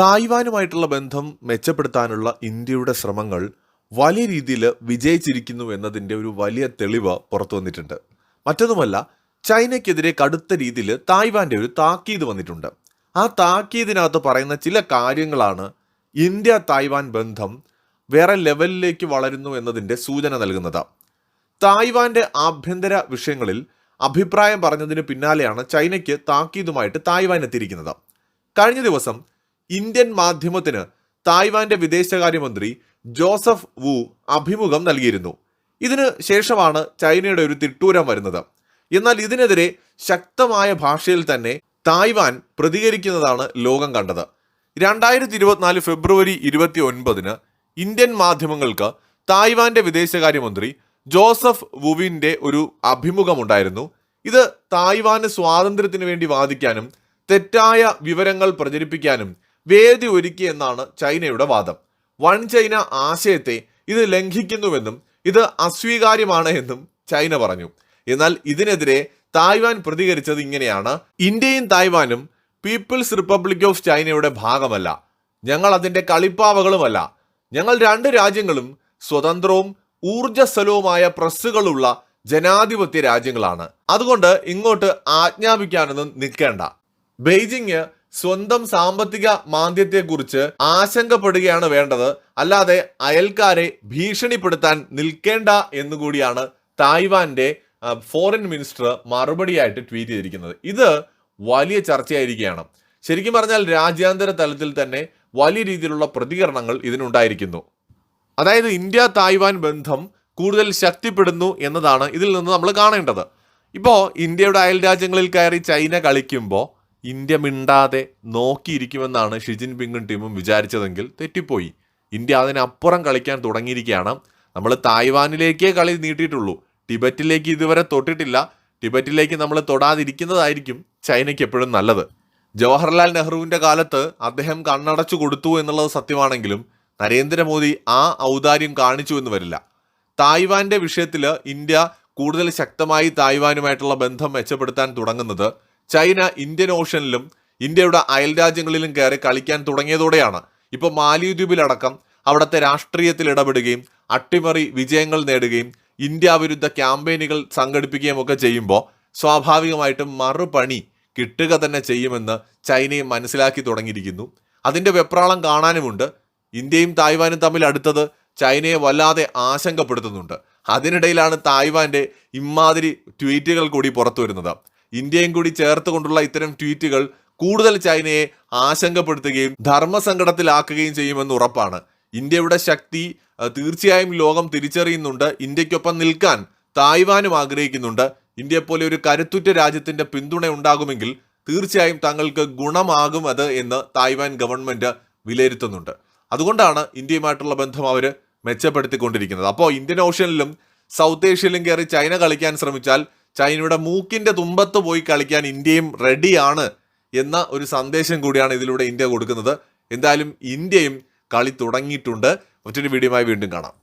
തായ്വാനുമായിട്ടുള്ള ബന്ധം മെച്ചപ്പെടുത്താനുള്ള ഇന്ത്യയുടെ ശ്രമങ്ങൾ വലിയ രീതിയിൽ വിജയിച്ചിരിക്കുന്നു എന്നതിന്റെ ഒരു വലിയ തെളിവ് പുറത്തു വന്നിട്ടുണ്ട്. മറ്റൊന്നുമല്ല ചൈനയ്ക്കെതിരെ കടുത്ത രീതിയിൽ തായ്വാന്റെ ഒരു താക്കീത് വന്നിട്ടുണ്ട്. ആ താക്കീതിനകത്ത് പറയുന്ന ചില കാര്യങ്ങളാണ് ഇന്ത്യ തായ്വാൻ ബന്ധം വേറെ ലെവലിലേക്ക് വളരുന്നു എന്നതിന്റെ സൂചന നൽകുന്നത്. തായ്വാന്റെ ആഭ്യന്തര വിഷയങ്ങളിൽ അഭിപ്രായം പറഞ്ഞതിന് പിന്നാലെയാണ് ചൈനയ്ക്ക് താക്കീതുമായിട്ട് തായ്വാൻ എത്തിയിരിക്കുന്നത്. കഴിഞ്ഞ ദിവസം ഇന്ത്യൻ മാധ്യമത്തിന് തായ്വാന്റെ വിദേശകാര്യമന്ത്രി ജോസഫ് വു അഭിമുഖം നൽകിയിരുന്നു. ഇതിന് ശേഷമാണ് ചൈനയുടെ ഒരു തിട്ടൂരം വരുന്നത്. എന്നാൽ ഇതിനെതിരെ ശക്തമായ ഭാഷയിൽ തന്നെ തായ്വാൻ പ്രതികരിക്കുന്നതാണ് ലോകം കണ്ടത്. രണ്ടായിരത്തി ഇരുപത്തിനാല് ഫെബ്രുവരി ഇരുപത്തി ഒൻപതിന് ഇന്ത്യൻ മാധ്യമങ്ങൾക്ക് തായ്വാന്റെ വിദേശകാര്യമന്ത്രി ജോസഫ് വുവിന്റെ ഒരു അഭിമുഖമുണ്ടായിരുന്നു. ഇത് തായ്വാന് സ്വാതന്ത്ര്യത്തിന് വേണ്ടി വാദിക്കാനും തെറ്റായ വിവരങ്ങൾ പ്രചരിപ്പിക്കാനും വേദി ഒരുക്കി എന്നാണ് ചൈനയുടെ വാദം. വൺ ചൈന ആശയത്തെ ഇത് ലംഘിക്കുന്നുവെന്നും ഇത് അസ്വീകാര്യമാണ് എന്നും ചൈന പറഞ്ഞു. എന്നാൽ ഇതിനെതിരെ തായ്വാൻ പ്രതികരിച്ചത് ഇങ്ങനെയാണ്. ഇന്ത്യയും തായ്വാനും പീപ്പിൾസ് റിപ്പബ്ലിക് ഓഫ് ചൈനയുടെ ഭാഗമല്ല. ഞങ്ങൾ അതിന്റെ കളിപ്പാവകളുമല്ല. ഞങ്ങൾ രണ്ട് രാജ്യങ്ങളും സ്വതന്ത്രവും ഊർജസ്വലവുമായ പ്രസ്സുകളുള്ള ജനാധിപത്യ രാജ്യങ്ങളാണ്. അതുകൊണ്ട് ഇങ്ങോട്ട് ആജ്ഞാപിക്കാനൊന്നും നിൽക്കേണ്ട. ബെയ്ജിങ് സ്വന്തം സാമ്പത്തിക മാന്ദ്യത്തെക്കുറിച്ച് ആശങ്കപ്പെടുകയാണ് വേണ്ടത്. അല്ലാതെ അയൽക്കാരെ ഭീഷണിപ്പെടുത്താൻ നിൽക്കേണ്ട എന്നുകൂടിയാണ് തായ്വാന്റെ ഫോറിൻ മിനിസ്റ്റർ മറുപടിയായിട്ട് ട്വീറ്റ് ചെയ്തിരിക്കുന്നത്. ഇത് വലിയ ചർച്ചയായിരിക്കുകയാണ്. ശരിക്കും പറഞ്ഞാൽ രാജ്യാന്തര തലത്തിൽ തന്നെ വലിയ രീതിയിലുള്ള പ്രതികരണങ്ങൾ ഇതിനുണ്ടായിരിക്കുന്നു. അതായത് ഇന്ത്യ തായ്വാൻ ബന്ധം കൂടുതൽ ശക്തിപ്പെടുന്നു എന്നതാണ് ഇതിൽ നിന്ന് നമ്മൾ കാണേണ്ടത്. ഇപ്പോൾ ഇന്ത്യയുടെ അയൽ രാജ്യങ്ങളിൽ കയറി ചൈന കളിക്കുമ്പോൾ ഇന്ത്യ മിണ്ടാതെ നോക്കിയിരിക്കുമെന്നാണ് ഷിജിൻ പിങ്ങും ടീമും വിചാരിച്ചതെങ്കിൽ തെറ്റിപ്പോയി. ഇന്ത്യ അതിനപ്പുറം കളിക്കാൻ തുടങ്ങിയിരിക്കുകയാണ്. നമ്മൾ തായ്വാനിലേക്കേ കളി നീട്ടിയിട്ടുള്ളൂ. ടിബറ്റിലേക്ക് ഇതുവരെ തൊട്ടിട്ടില്ല. ടിബറ്റിലേക്ക് നമ്മൾ തൊടാതിരിക്കുന്നതായിരിക്കും ചൈനയ്ക്ക് എപ്പോഴും നല്ലത്. ജവഹർലാൽ നെഹ്റുവിന്റെ കാലത്ത് അദ്ദേഹം കണ്ണടച്ചു കൊടുത്തു എന്നുള്ളത് സത്യമാണെങ്കിലും നരേന്ദ്രമോദി ആ ഔദാര്യം കാണിച്ചു എന്ന് വരില്ല. തായ്വാന്റെ വിഷയത്തിൽ ഇന്ത്യ കൂടുതൽ ശക്തമായി തായ്വാനുമായിട്ടുള്ള ബന്ധം മെച്ചപ്പെടുത്താൻ തുടങ്ങുന്നത് ചൈന ഇന്ത്യൻ ഓഷനിലും ഇന്ത്യയുടെ അയൽ രാജ്യങ്ങളിലും കയറി കളിക്കാൻ തുടങ്ങിയതോടെയാണ് ഇപ്പോൾ മാലിദ്വീപിലടക്കം അവിടുത്തെ രാഷ്ട്രീയത്തിൽ ഇടപെടുകയും അട്ടിമറി വിജയങ്ങൾ നേടുകയും ഇന്ത്യ വിരുദ്ധ ക്യാമ്പയിനുകൾ സംഘടിപ്പിക്കുകയും ഒക്കെ ചെയ്യുമ്പോൾ സ്വാഭാവികമായിട്ടും മറുപണി കിട്ടുക തന്നെ ചെയ്യുമെന്ന് ചൈനയും മനസ്സിലാക്കി തുടങ്ങിയിരിക്കുന്നു. അതിന്റെ വെപ്രാളം കാണാനുമുണ്ട്. ഇന്ത്യയും തായ്വാനും തമ്മിൽ അടുത്തത് ചൈനയെ വല്ലാതെ ആശങ്കപ്പെടുത്തുന്നുണ്ട്. അതിനിടയിലാണ് തായ്വാന്റെ ഇമാതിരി ട്വീറ്റുകൾ കൂടി പുറത്തു വരുന്നത് ഇന്ത്യയും കൂടി ചേർത്ത് കൊണ്ടുള്ള ഇത്തരം ട്വീറ്റുകൾ കൂടുതൽ ചൈനയെ ആശങ്കപ്പെടുത്തുകയും ധർമ്മസങ്കടത്തിലാക്കുകയും ചെയ്യുമെന്ന് ഉറപ്പാണ്. ഇന്ത്യയുടെ ശക്തി തീർച്ചയായും ലോകം തിരിച്ചറിയുന്നുണ്ട്. ഇന്ത്യക്കൊപ്പം നിൽക്കാൻ തായ്വാനും ആഗ്രഹിക്കുന്നുണ്ട്. ഇന്ത്യയെ പോലെ ഒരു കരുത്തുറ്റ രാജ്യത്തിന്റെ പിന്തുണ ഉണ്ടാകുമെങ്കിൽ തീർച്ചയായും തങ്ങൾക്ക് ഗുണമാകും അത് എന്ന് തായ്വാൻ ഗവൺമെന്റ് വിലയിരുത്തുന്നുണ്ട്. അതുകൊണ്ടാണ് ഇന്ത്യയുമായിട്ടുള്ള ബന്ധം അവർ മെച്ചപ്പെടുത്തിക്കൊണ്ടിരിക്കുന്നത്. അപ്പോൾ ഇന്ത്യൻ ഓഷ്യനിലും സൗത്ത് ഏഷ്യയിലും കയറി ചൈന കളിക്കാൻ ശ്രമിച്ചാൽ ചൈനയുടെ മൂക്കിന്റെ തുമ്പത്ത് പോയി കളിക്കാൻ ഇന്ത്യയും റെഡിയാണ് എന്ന ഒരു സന്ദേശം കൂടിയാണ് ഇതിലൂടെ ഇന്ത്യ കൊടുക്കുന്നത്. എന്തായാലും ഇന്ത്യയും കളി തുടങ്ങിയിട്ടുണ്ട്. മറ്റൊരു വീഡിയോയുമായി വീണ്ടും കാണാം.